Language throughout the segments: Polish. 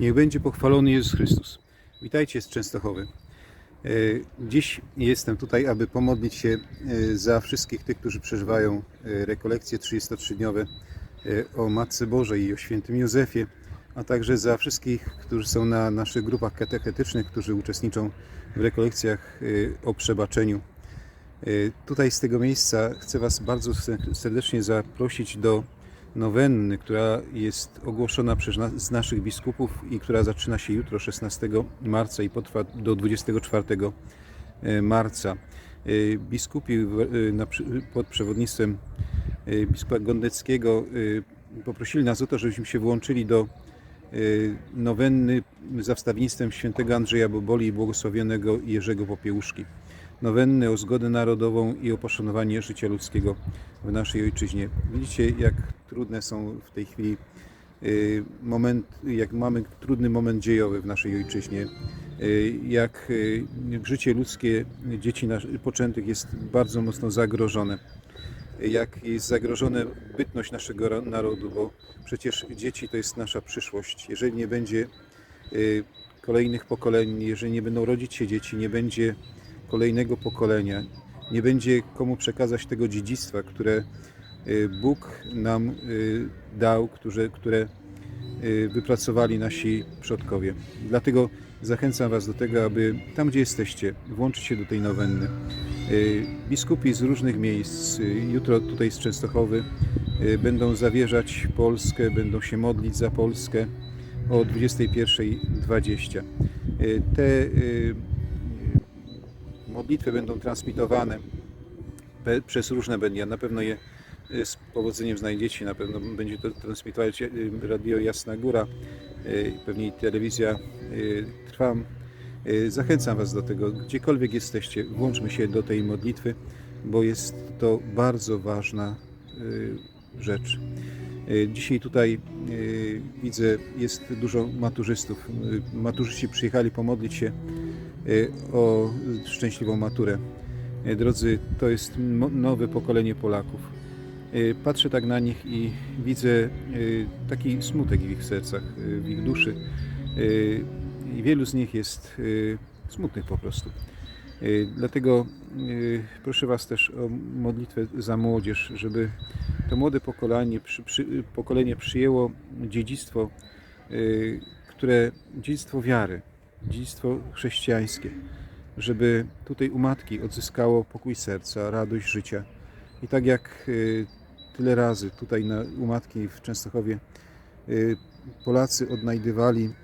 Niech będzie pochwalony Jezus Chrystus. Witajcie z Częstochowy. E, Dziś jestem tutaj, aby pomodlić się e, za wszystkich tych, którzy przeżywają e, rekolekcje 33-dniowe e, o Matce Bożej i o świętym Józefie, a także za wszystkich, którzy są na naszych grupach katechetycznych, którzy uczestniczą w rekolekcjach o przebaczeniu. Tutaj z tego miejsca chcę Was bardzo serdecznie zaprosić do nowenny, która jest ogłoszona przez nas, naszych biskupów i która zaczyna się jutro 16 marca i potrwa do 24 marca. E, Biskupi e, na pod przewodnictwem e, biskupa Gondeckiego e, poprosili nas o to, żebyśmy się włączyli do e, nowenny za wstawiennictwem świętego Andrzeja Boboli i błogosławionego Jerzego Popiełuszki nowenny o zgodę narodową i o poszanowanie życia ludzkiego w naszej ojczyźnie. Widzicie, jak trudne są w tej chwili y, moment, jak mamy trudny moment dziejowy w naszej ojczyźnie, y, jak y, życie ludzkie dzieci poczętych jest bardzo mocno zagrożone jak jest zagrożona bytność naszego ro- narodu, bo przecież dzieci to jest nasza przyszłość. Jeżeli nie będzie kolejnych pokoleń, jeżeli nie będą rodzić się dzieci, nie będzie kolejnego pokolenia, nie będzie komu przekazać tego dziedzictwa, które y, Bóg nam y, dał, które, które y, wypracowali nasi przodkowie. Dlatego zachęcam Was do tego, aby tam, gdzie jesteście, włączyć się do tej nowenny. Biskupi z różnych miejsc, jutro tutaj z Częstochowy, będą zawierzać Polskę, będą się modlić za Polskę o 21.20. Y, Te modlitwy będą transmitowane przez różne media. Na pewno je y, z powodzeniem znajdziecie, na pewno będzie to transmitować y, Radio Jasna Góra, y, pewnie telewizja Trwam. Zachęcam Was do tego, gdziekolwiek jesteście, włączmy się do tej modlitwy, bo jest to bardzo ważna rzecz. Dzisiaj tutaj widzę, jest dużo maturzystów. Maturzyści przyjechali pomodlić się o szczęśliwą maturę. Y, Drodzy, to jest nowe pokolenie Polaków. Y, Patrzę tak na nich i widzę y, taki smutek w ich sercach, y, w ich duszy. Y, wielu z nich jest y, smutnych po prostu. Y, Dlatego y, proszę Was też o modlitwę za młodzież, żeby to młode pokolenie, przy, przy, pokolenie przyjęło dziedzictwo, y, które dziedzictwo wiary, dziedzictwo chrześcijańskie, żeby tutaj u matki odzyskało pokój serca, radość życia. I tak jak y, tyle razy tutaj na, u matki w Częstochowie y, Polacy odnajdywali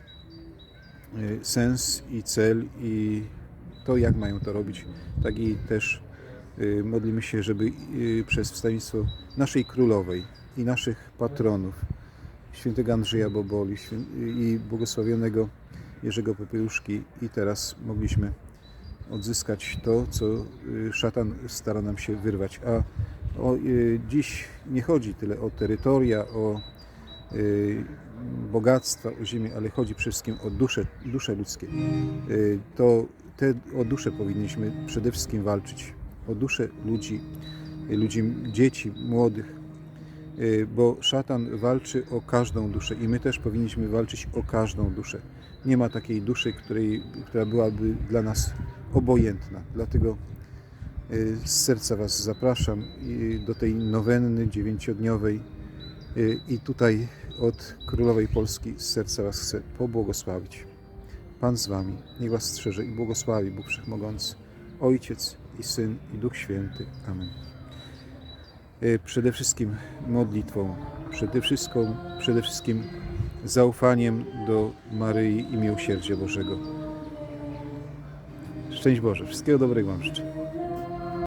y, sens i cel i to, jak mają to robić, tak i też modlimy się, żeby przez wstawiennictwo naszej królowej i naszych patronów, świętego Andrzeja Boboli i błogosławionego Jerzego Popiełuszki i teraz mogliśmy odzyskać to, co y, szatan stara nam się wyrwać. A o, y, dziś nie chodzi tyle o terytoria, o y, bogactwa, o ziemię, ale chodzi przede wszystkim o dusze, dusze ludzkie. To te, o dusze powinniśmy przede wszystkim walczyć. O dusze ludzi, ludzi, dzieci, młodych, bo szatan walczy o każdą duszę i my też powinniśmy walczyć o każdą duszę. Nie ma takiej duszy, której, która byłaby dla nas obojętna. Dlatego y, z serca Was zapraszam y, do tej nowenny dziewięciodniowej y, i tutaj od Królowej Polski z serca Was chcę pobłogosławić. Pan z Wami, niech Was strzeże i błogosławi Bóg Wszechmogący, Ojciec i Syn i Duch Święty. Amen. Przede wszystkim modlitwą, przede wszystkim, przede wszystkim zaufaniem do Maryi i miłosierdzia Bożego. Szczęść Boże, wszystkiego dobrego Wam życzę.